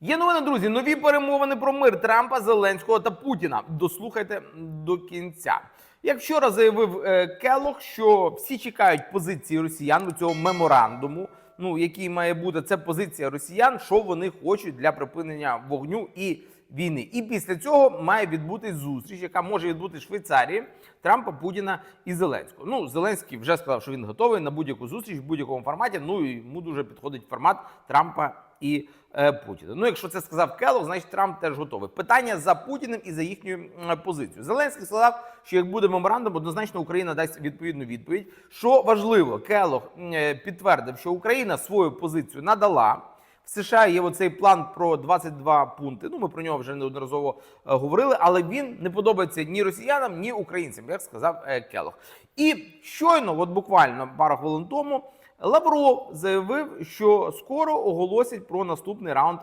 Є новини, друзі. Нові перемовини про мир Трампа, Зеленського та Путіна. Дослухайте до кінця. Як вчора заявив е, Келох, що всі чекають позиції росіян у цього меморандуму. Ну який має бути це позиція росіян, що вони хочуть для припинення вогню і війни. І після цього має відбутись зустріч, яка може відбути в Швейцарії Трампа, Путіна і Зеленського. Ну Зеленський вже сказав, що він готовий на будь-яку зустріч в будь-якому форматі. Ну і йому дуже підходить формат Трампа і е, Путіна. Ну, якщо це сказав Келлог, значить Трамп теж готовий. Питання за Путіним і за їхньою м, позицією. Зеленський сказав, що як буде меморандум, однозначно Україна дасть відповідну відповідь. Що важливо, Келлог е, підтвердив, що Україна свою позицію надала. В США є оцей план про 22 пункти. Ну, ми про нього вже неодноразово е, говорили, але він не подобається ні росіянам, ні українцям, як сказав Келох. Келлог. І щойно, от буквально пару хвилин тому, Лавров заявив, що скоро оголосять про наступний раунд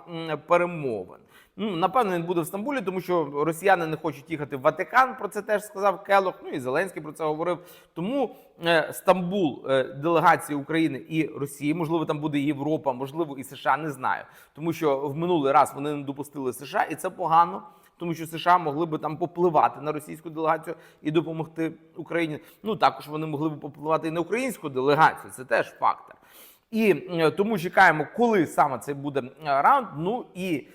перемовин. Ну, напевно, він буде в Стамбулі, тому що росіяни не хочуть їхати в Ватикан. Про це теж сказав Келох. Ну і Зеленський про це говорив. Тому е, Стамбул, е, делегації України і Росії, можливо, там буде Європа, можливо, і США, не знаю. Тому що в минулий раз вони не допустили США, і це погано. Тому що США могли би там попливати на російську делегацію і допомогти Україні. Ну також вони могли б попливати і на українську делегацію. Це теж фактор. І е, тому чекаємо, коли саме це буде е, раунд. Ну і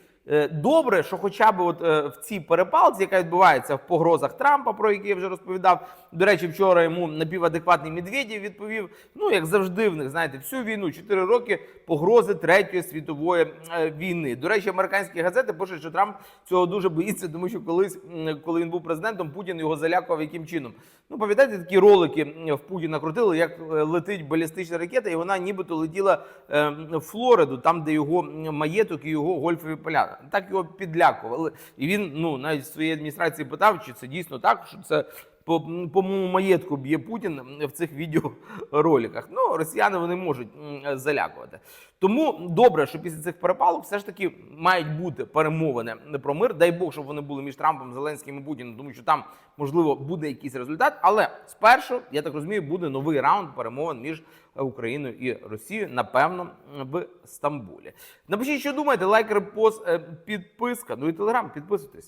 добре, що хоча б от е, в цій перепалці, яка відбувається в погрозах Трампа, про які я вже розповідав. До речі, вчора йому напівадекватний Медведєв відповів. Ну як завжди, в них знаєте, всю війну 4 роки погрози третьої світової е, війни. До речі, американські газети пишуть, що Трамп цього дуже боїться, тому що колись, коли він був президентом, Путін його залякував яким чином. Ну пам'ятаєте, такі ролики в Путіна крутили, як е, летить балістична ракета, і вона нібито летіла е, в Флориду, там, де його маєток і його гольфові поля. Так його підлякували. І він ну навіть в своїй адміністрації питав, чи це дійсно так, що це. По, по маєтку б'є Путін в цих відеороликах. Ну, росіяни вони можуть залякувати. Тому добре, що після цих перепалок все ж таки мають бути перемовини про мир. Дай Бог, щоб вони були між Трампом, Зеленським і Путіним, тому що там можливо буде якийсь результат. Але спершу, я так розумію, буде новий раунд перемовин між Україною і Росією, напевно, в Стамбулі. Напишіть, що думаєте, лайк, репост, е, підписка. Ну і телеграм, підписуйтесь.